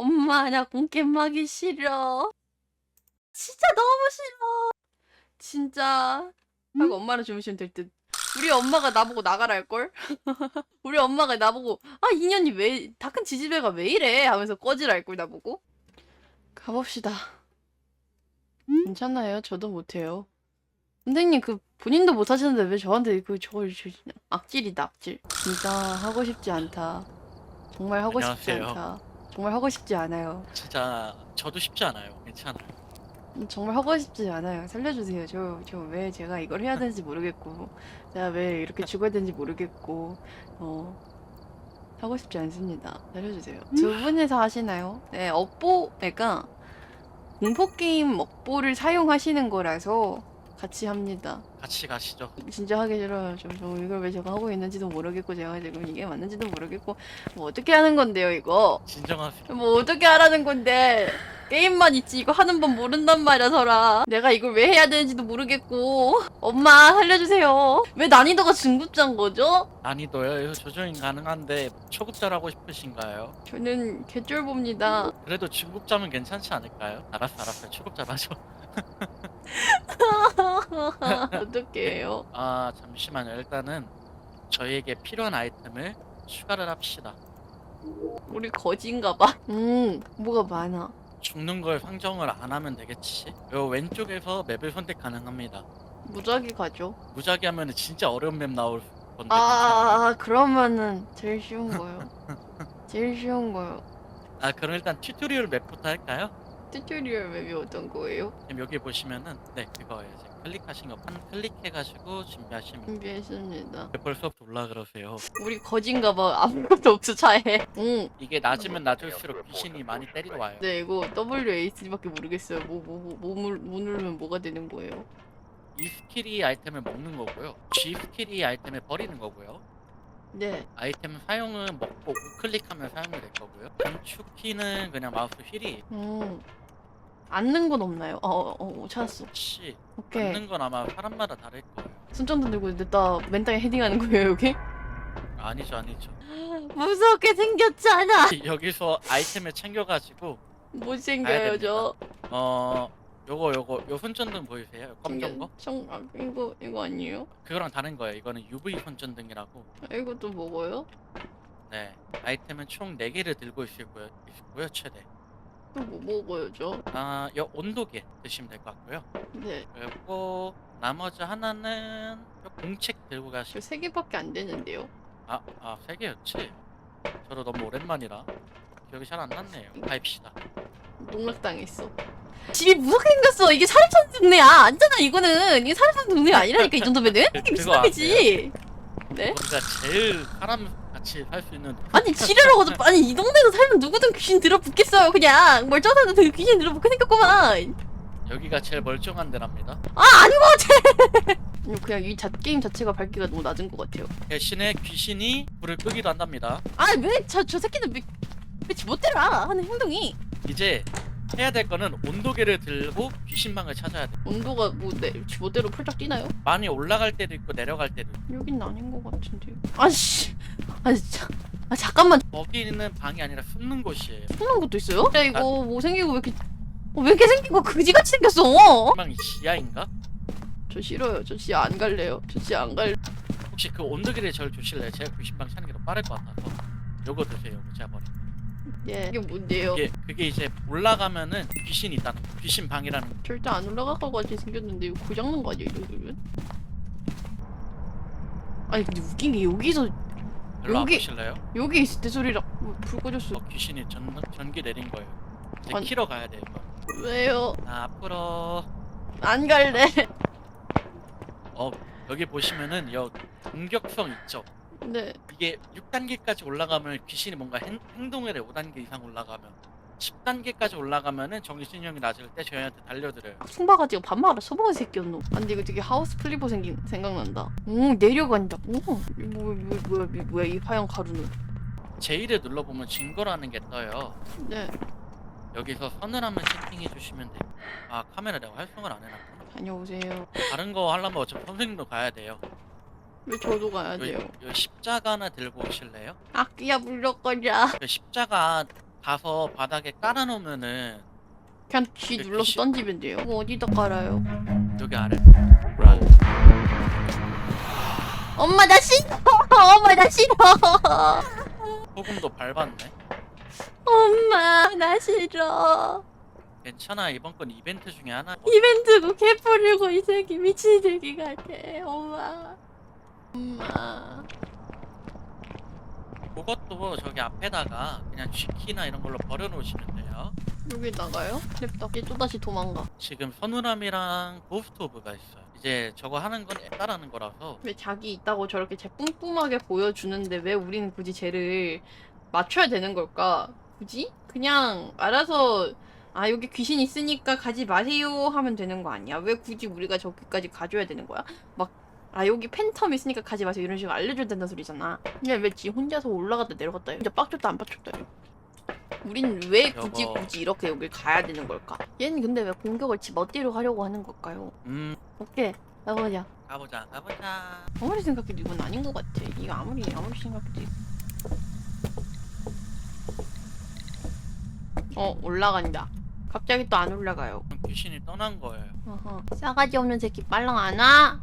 엄마 나 하기 싫어. 진짜 너무 싫어. 진짜. 하고 엄마는 주무시면 될 듯. 우리 엄마가 나보고 나가라 할걸? 우리 엄마가 나보고 아 인연이 왜 다 큰 지지배가 왜 이래 하면서 꺼지라 할걸 나보고 가봅시다 괜찮아요 저도 못해요 선생님 그 본인도 못하시는데 왜 저한테 그 저걸 저- 악질이다 악질 진짜 하고 싶지 않다 정말 하고 싶지 안녕하세요. 않다 정말 하고 싶지 않아요 진짜 저도 쉽지 않아요. 괜찮아요. 음, 정말 하고 싶지 않아요. 살려주세요. 저, 저 왜 제가 이걸 해야 되는지 모르겠고, 제가 왜 이렇게 죽어야 되는지 모르겠고, 어, 하고 싶지 않습니다. 살려주세요. 두 분이서 하시나요? 네, 업보, 그러니까, 공포게임 업보를 사용하시는 거라서 같이 합니다. 같이 가시죠. 진짜 하기 싫어요. 저, 저 이걸 왜 제가 하고 있는지도 모르겠고, 제가 지금 이게 맞는지도 모르겠고, 뭐 어떻게 하는 건데요, 이거? 진정하세요. 뭐 어떻게 하라는 건데 게임만 있지 이거 하는 법 모른단 말이야 설아 내가 이걸 왜 해야 되는지도 모르겠고 엄마 살려주세요 왜 난이도가 중급자인 거죠? 난이도요. 조정이 가능한데 초급자로 하고 싶으신가요? 저는 개쫄봅니다 그래도 중급자면 괜찮지 않을까요? 알았어, 알았어요. 초급자로 하죠. 어떻게 해요? 아 잠시만요. 일단은 저희에게 필요한 아이템을 추가를 합시다. 우리 거지인가 봐 음 뭐가 많아 죽는 걸 상정을 안 하면 되겠지. 요 왼쪽에서 맵을 선택 가능합니다. 무작위 가죠 무작위 하면은 진짜 어려운 맵 나올 건데. 괜찮아요? 아 그러면은 제일 쉬운 거요 제일 쉬운 거요 아 그럼 일단 튜토리얼 맵부터 할까요? 튜토리얼 맵이 어떤 거예요? 지금 여기 보시면은 네 그거예요. 지금 클릭하신 거한 클릭해가지고 준비하시면 준비했습니다 왜 벌써부터 올라 그러세요. 우리 거지인가 봐 아무것도 없어 차에 응 이게 낮으면 낮을수록 귀신이 많이 때리러 와요. 네, 이거 WASD밖에 모르겠어요. 뭐, 뭐, 뭐, 뭐, 물- 뭐 누르면 뭐가 되는 거예요? 이 스킬이 아이템을 먹는 거고요. G 스킬이 아이템을 버리는 거고요. 네. 아이템 사용은 먹고 우클릭하면 사용이 될 거고요. 단축키는 그냥 마우스 휠이 음. 앉는 건 없나요? 어, 어, 어, 찾았어. 혹시 오케이. 받는 건 아마 사람마다 다를 거예요. 손전등 들고 있는데 나 맨땅에 헤딩하는 거예요, 여기? 아니죠, 아니죠. 무섭게 생겼잖아! 여기서 아이템을 챙겨가지고 못 생겨요, 저. 어 요거 요거 요 손전등 보이세요? 요 검정 거? 청, 아, 이거, 이거 아니에요? 그거랑 다른 거예요. 이거는 UV 손전등이라고. 아, 이것도 먹어요? 네. 아이템은 총 4개를 들고 있고요. 있고요, 최대. 또 뭐 먹어요, 저? 아, 요 온도계 드시면 될 것 같고요. 네. 그리고 나머지 하나는 요 공책 들고 가시고 저세 개밖에 안 되는데요. 아, 아, 세 개였지. 저도 너무 오랜만이라 기억이 잘 안 났네요. 가입시다. 농락당했어. 집이 무섭게 생겼어. 이게 살인상 동네야. 아니잖아, 이거는. 이게 살인상 동네 아니라니까, 이 정도면은? 그- 이게 그거 미친놈이지. 네? 우리가 제일 사람 같이 살 수 있는 아니 지뢰라고 좀 아니 이 동네에서 살면 누구든 귀신 들어붙겠어요 그냥 멀쩡한 사람들 귀신 들어붙게 생겼구만 여기가 제일 멀쩡한 데랍니다. 아 아닌 것 같아 아니, 그냥 이 자, 게임 자체가 밝기가 너무 낮은 것 같아요 대신에 귀신이 불을 끄기도 한답니다. 아왜저 저 새끼는 왜, 왜 지멋대로야 하는 행동이 이제 해야 될 거는 온도계를 들고 귀신방을 찾아야 돼. 온도가 뭐 내, 지멋대로 펄쩍 뛰나요? 많이 올라갈 때도 있고 내려갈 때도 있고. 여긴 아닌 것 같은데 아씨 아 진짜 아 잠깐만 거기는 방이 아니라 숨는 곳이에요. 숨는 것도 있어요? 야 이거 뭐 생기고 왜 이렇게 어, 왜 이렇게 생긴 거 그지같이 생겼어 방이 지하인가? 저 싫어요 저 진짜 안 갈래요 저 진짜 안 갈래 혹시 그 온도계를 절 주실래요? 제가 귀신방 찾는 게 더 빠를 것 같아서. 요거 드세요. 요거 제가 버려. 예 이게 뭔데요? 이게 그게 이제 올라가면은 귀신이 있다는 거. 귀신 방이라는 거. 절대 안 올라갈 것 같이 생겼는데 이거 고장난 거 아니야 이 정도면? 아니 근데 웃긴 게 여기서 일로 여기- 와보실래요? 여기 있을 때 소리랑 뭐, 불 꺼졌어 어, 귀신이 전, 전기 내린 거예요. 이제 아니. 키러 가야 돼요. 이거. 왜요? 아, 앞으로 안 갈래 어 여기 보시면은 여 공격성 있죠. 네 이게 6단계까지 올라가면 귀신이 뭔가 행, 행동을 해 5단계 이상 올라가면 10단계까지 올라가면은 정신력이 낮을 때 저희한테 달려들어요. 숭바가지고 반말을 소먹은 새끼였노 아 근데 이거 되게 하우스 플리버 생긴 생각난다 오 내려간다 오 이거 뭐, 뭐, 뭐야 뭐, 뭐야 이 하얀 가루는 J를 눌러보면 증거라는 게 떠요. 네 여기서 선을 한번 세팅해 주시면 돼요. 아 카메라 내가 활성화를 안 해놨구나. 다녀오세요 다른 거 하려면 어차피 선생님도 가야 돼요. 왜 저도 가야 요, 돼요 요 십자가 하나 들고 오실래요? 악기야 그 십자가 가서 바닥에 깔아놓으면은 그냥 G 그 눌러서 던지면 돼요. 이거 어디다 깔아요? 여기 아래. 엄마 나 싫어. 엄마 나 싫어. 소금도 밟았네. 엄마 나 싫어. 괜찮아 이번 건 이벤트 중에 하나. 이벤트고 개 뿌리고 이 새끼 미친 새끼 같아. 엄마. 엄마. 그것도 저기 앞에다가 그냥 쥐키나 이런 걸로 버려놓으시면 돼요. 여기 나가요? 냅다. 이제 또 다시 도망가. 지금 서누람이랑 고스트 오브가 있어요. 이제 저거 하는 건 따라하는 거라서 왜 자기 있다고 저렇게 쟤 뿜뿜하게 보여주는데 왜 우리는 굳이 쟤를 맞춰야 되는 걸까? 굳이? 그냥 알아서 아 여기 귀신 있으니까 가지 마세요 하면 되는 거 아니야? 왜 굳이 우리가 저기까지 가줘야 되는 거야? 막 아 여기 팬텀 있으니까 가지 마세요 이런 식으로 알려줘야 된다는 소리잖아. 그냥 왜 지 혼자서 올라갔다 내려갔다 해? 진짜 빡쳤다 안 빡쳤다 해? 우린 왜 굳이 여보. 굳이 이렇게 여길 가야 되는 걸까? 얘는 근데 왜 공격을 지 멋대로 하려고 하는 걸까요? 음 오케이 나가자. 가보자 가보자. 아무리 생각해도 이건 아닌 것 같아. 이거 아무리 아무리 생각해도 이거. 어 올라간다. 갑자기 또 안 올라가요. 그럼 귀신이 떠난 거예요. 어허. 싸가지 없는 새끼 빨랑 안 와.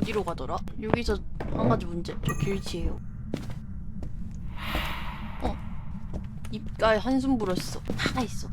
어디로 가더라? 여기서 한 가지 문제. 저 길치예요. 어. 입가에 한숨 불었어. 하나 있어.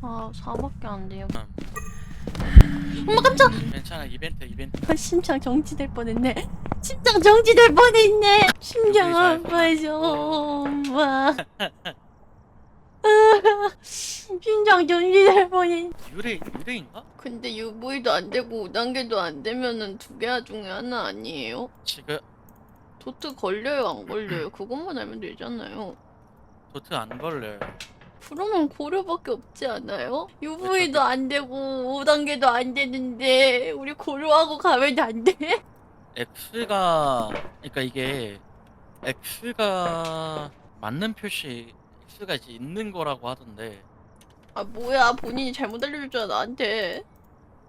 사 사밖에 안 돼요. 음. 엄마 깜짝. 괜찮아 이벤트 이벤트. 심장 정지될 뻔했네. 심장 정지될 뻔했네. 심장 아파져, 엄마. 심장 정지될 뻔했. 유래 유래인가? 근데 유보이도 안 되고 5단계도 안 되면은 두 개 중에 하나 아니에요? 지금 도트 걸려요, 안 걸려요? 그것만 알면 되잖아요. 도트 안 걸려요. 그러면 고려밖에 없지 않아요? UV도 안 되고 5단계도 안 되는데 우리 고려하고 가면 안 돼? X가 그러니까 이게 X가 맞는 표시 X가 이제 있는 거라고 하던데 아 뭐야 본인이 잘못 알려줬잖아 나한테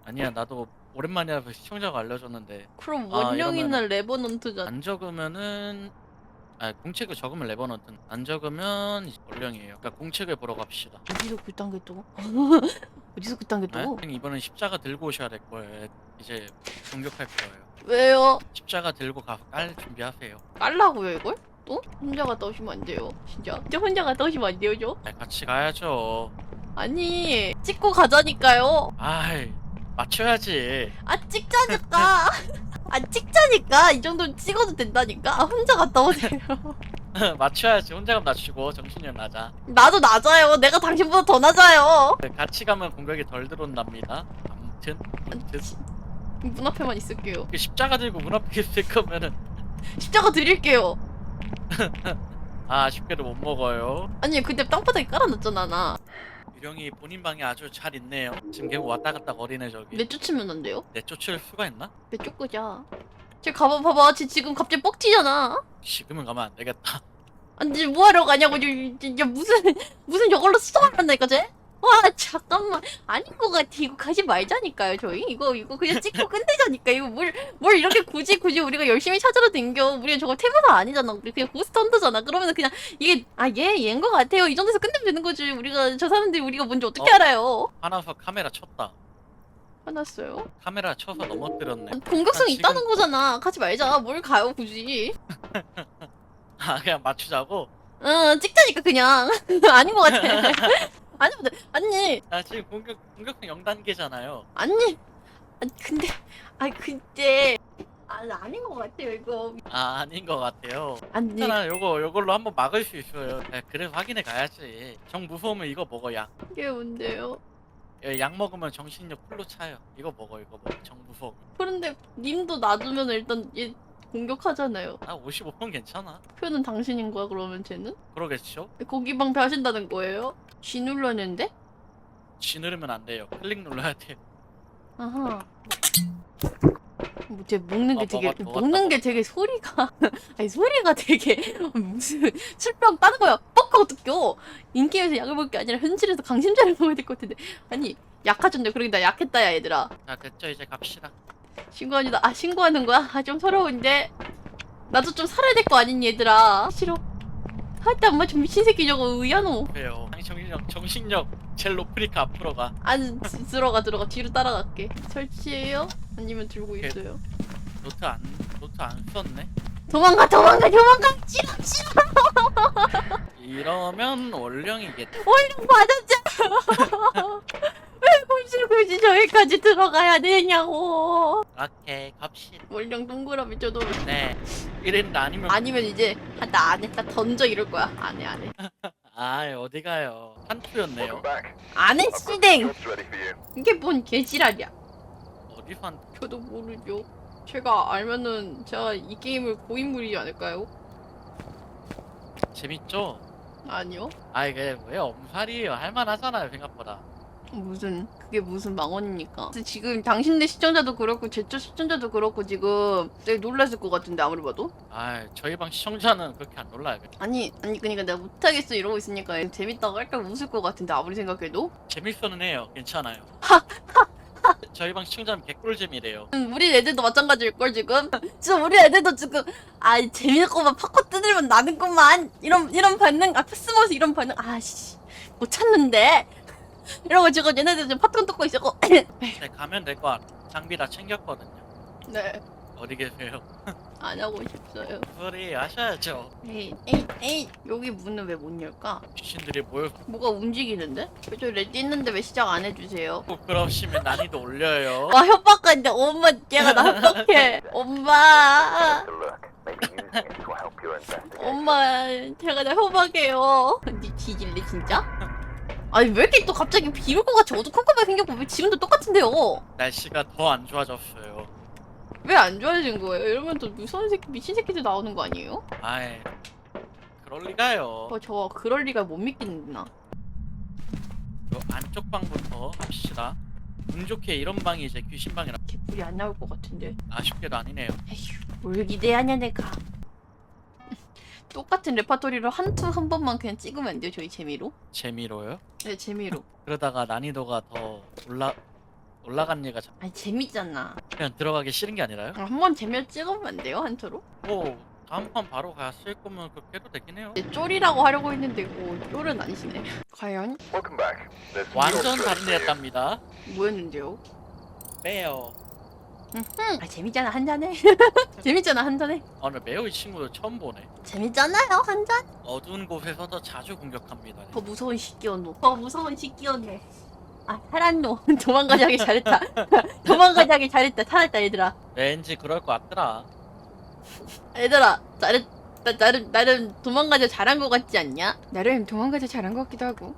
아니야 나도 오랜만이라서 시청자가 알려줬는데 그럼 아, 원령이나 레버넌트잖아 안 적으면은 아 공책을 적으면 레버넌트 안 적으면 이제 원령이에요. 그러니까 공책을 보러 갑시다. 어디서 그딴 게 또? 어디서 그딴 게 네? 또? 이번엔 십자가 들고 오셔야 될 거예요. 이제 공격할 거예요. 왜요? 십자가 들고 가서 깔 준비하세요. 깔라고요 이걸? 또? 혼자 갔다 오시면 안 돼요 진짜 진짜 혼자 갔다 오시면 안 돼요 저? 아, 같이 가야죠. 아니 찍고 가자니까요. 아이 맞춰야지. 아 찍자니까. 아 찍자니까 이 정도는 찍어도 된다니까? 아, 혼자 갔다 오세요. 맞춰야지. 혼자 가면 낮추고 정신력 낮아. 나도 낮아요. 내가 당신보다 더 낮아요. 네, 같이 가면 공격이 덜 들어온답니다. 아무튼 아무튼. 문 앞에만 있을게요. 그 십자가 들고 문 앞에 있을 거면은. 십자가 드릴게요. 아 쉽게도 못 먹어요. 아니 근데 땅바닥에 깔아놨잖아 나 유령이 본인 방에 아주 잘 있네요. 지금 계속 왔다 갔다 거리네 저기. 내쫓으면 안 돼요? 내쫓을 수가 있나? 내쫓고자 쟤 가봐 봐봐 쟤 지금 갑자기 뻑튀잖아 지금은 가면 안 되겠다. 아니 뭐하러 가냐고 진짜 무슨 무슨 저걸로 수정한다니까 쟤? 와 잠깐만. 아닌 것 같아. 이거 가지 말자니까요 저희. 이거 이거 그냥 찍고 끝내자니까. 이거 뭘 뭘 이렇게 굳이 굳이 우리가 열심히 찾으러 댕겨. 우리 저거 태무사 아니잖아. 우리 그냥 고스트 헌터잖아. 그러면 그냥 이게 아얘 얘인 것 같아요. 이 정도에서 끝내면 되는 거지. 우리가 저 사람들이 우리가 뭔지 어떻게 어? 알아요? 하나서 카메라 쳤다. 화났어요? 카메라 쳐서 넘어뜨렸네. 공격성 아, 지금- 있다는 거잖아. 가지 말자. 뭘 가요 굳이? 아 그냥 맞추자고. 응 찍자니까 그냥. 아닌 것 같아 아니 근데 아니 아 지금 공격 공격성 0 단계잖아요. 아니 아니 근데 아니 근데 아 아닌 것 같아요 이거 아 아닌 것 같아요. 아니 괜찮아 요거 요걸로 한번 막을 수 있어요. 아, 그래서 확인해 가야지. 정 무서우면 이거 먹어 약. 이게 뭔데요? 예, 약 먹으면 정신력 풀로 차요. 이거 먹어 이거 먹어. 정 무서워. 그런데 님도 놔두면 일단 얘 공격하잖아요 아 55번 괜찮아. 표는 당신인 거야 그러면 쟤는? 그러겠죠? 고기 방패 하신다는 거예요? G 눌렀는데? G 누르면 안 돼요. 클릭 눌러야 돼. 아하 뭐쟤 먹는 게 어, 되게 먹었- 먹었다, 먹는 게 되게 소리가 아니 소리가 되게 무슨 술병 따는 거야 뻑하고 뜯겨 인게임에서 약을 먹을 게 아니라 현실에서 강심장을 먹어야 될 것 같은데 아니 약하던데 그러니까 나 약했다 야 얘들아 자 됐죠 이제 갑시다. 신고합니다 아 신고하는 거야? 아 좀 서러운데 나도 좀 살아야 될 거 아닌 얘들아 싫어 하여튼 엄마 저 미친 새끼 저거 의아노 그래요. 정신력 정신력 제일 높으니까 앞으로 가. 아니 지- 들어가 들어가 뒤로 따라갈게 설치해요? 아니면 들고 오케이. 있어요? 노트 안 노트 안 썼네. 도망가 도망가 도망가 싫어 싫어 이러면 원령이겠다. 얼른 받았잖아 왜 굳이 저기까지 들어가야 되냐고 오케이 갑시다. 원령 동그라미 저도 네. 이랬는데 아니면 아니면 이제 아, 나 안해 나 던져 이럴 거야 안해 안해 아 어디 가요? 한투였네요. 안해 씨댕. 이게 뭔 개지랄이야 어디서 한 저도 모르죠 제가 알면은 제가 이 게임을 고인물이지 않을까요? 재밌죠? 아니요 아 이게 왜 엄살이에요? 할만하잖아요 생각보다. 무슨 그게 무슨 망언입니까? 지금 당신네 시청자도 그렇고 제쪽 시청자도 그렇고 지금 되게 놀랐을 것 같은데 아무리 봐도 아 저희 방 시청자는 그렇게 안 놀라요. 아니 아니 그러니까 내가 못하겠어 이러고 있으니까 재밌다고 할까 웃을 것 같은데 아무리 생각해도 재밌어는 해요. 괜찮아요. 저희 방 시청자는 개꿀잼이래요. 음, 우리 애들도 마찬가지일 걸 지금 진짜 우리 애들도 지금 아 재밌고만 팝콘 뜯으면 나는구만 이런 이런 반응 앞에 숨어서 이런 반응 아씨 못 찾는데 이러고 지금 얘네들 지금 팝콘 뜯고 있었고 네 가면 될것 같아. 장비 다 챙겼거든요. 네 어디 계세요? 안 하고 싶어요 소리 하셔야죠. 에이 에이 에이 여기 문은 왜 못 열까? 귀신들이 모여서 뭐가 움직이는데? 왜 저 레디 있는데 왜 시작 안 해주세요? 부끄러우시면 난이도 올려요. 와 협박한데 엄마 얘가 나 협박해 엄마. 엄마 제가 나 협박해요 니 뒤질래 진짜? 아니 왜 이렇게 또 갑자기 비올 것 같이 어두컴컴하게 생겼고 왜 지금도 똑같은데요? 날씨가 더 안 좋아졌어요. 왜 안 좋아진 거예요? 이러면 또 무서운 새끼 미친 새끼들 나오는 거 아니에요? 아이 그럴 리가요. 어, 저 그럴 리가 못 믿겠나 요 안쪽 방부터 합시다. 운 좋게 이런 방이 이제 귀신 방이라 개뿔이 안 나올 것 같은데 아쉽게도 아니네요. 에휴 뭘 기대하냐 내가 똑같은 레파토리로 한투한 번만 그냥 찍으면 안 돼요 저희 재미로? 재미로요. 네 재미로 그러다가 난이도가 더 올라 올라간 얘가 자- 아니 재밌잖아 그냥 들어가기 싫은 게 아니라요? 한 번 재미로 찍으면 안 돼요 한 투로? 뭐 다음 판 바로 갔을 거면 그렇게 해도 되긴 해요. 이제 쫄이라고 하려고 했는데 오 쫄은 아니시네 과연 Welcome back. 완전 다른. 애였답니다. 뭐였는데요? 매요. 아 재밌잖아 한 잔해. 재밌잖아 한 잔해. 오늘 매우 이 친구도 처음 보네. 재밌잖아요 한 잔? 어두운 곳에서도 자주 공격합니다. 더 무서운 시끼언노 더 무서운 시끼언네 아 살았노 도망가지 하기 잘했다. 도망가지 하기 잘했다 살았다 얘들아. 왠지 그럴 것 같더라. 얘들아 나름 나, 나름 나름 도망가자 잘한 것 같지 않냐? 나름 도망가자 잘한 것 같기도 하고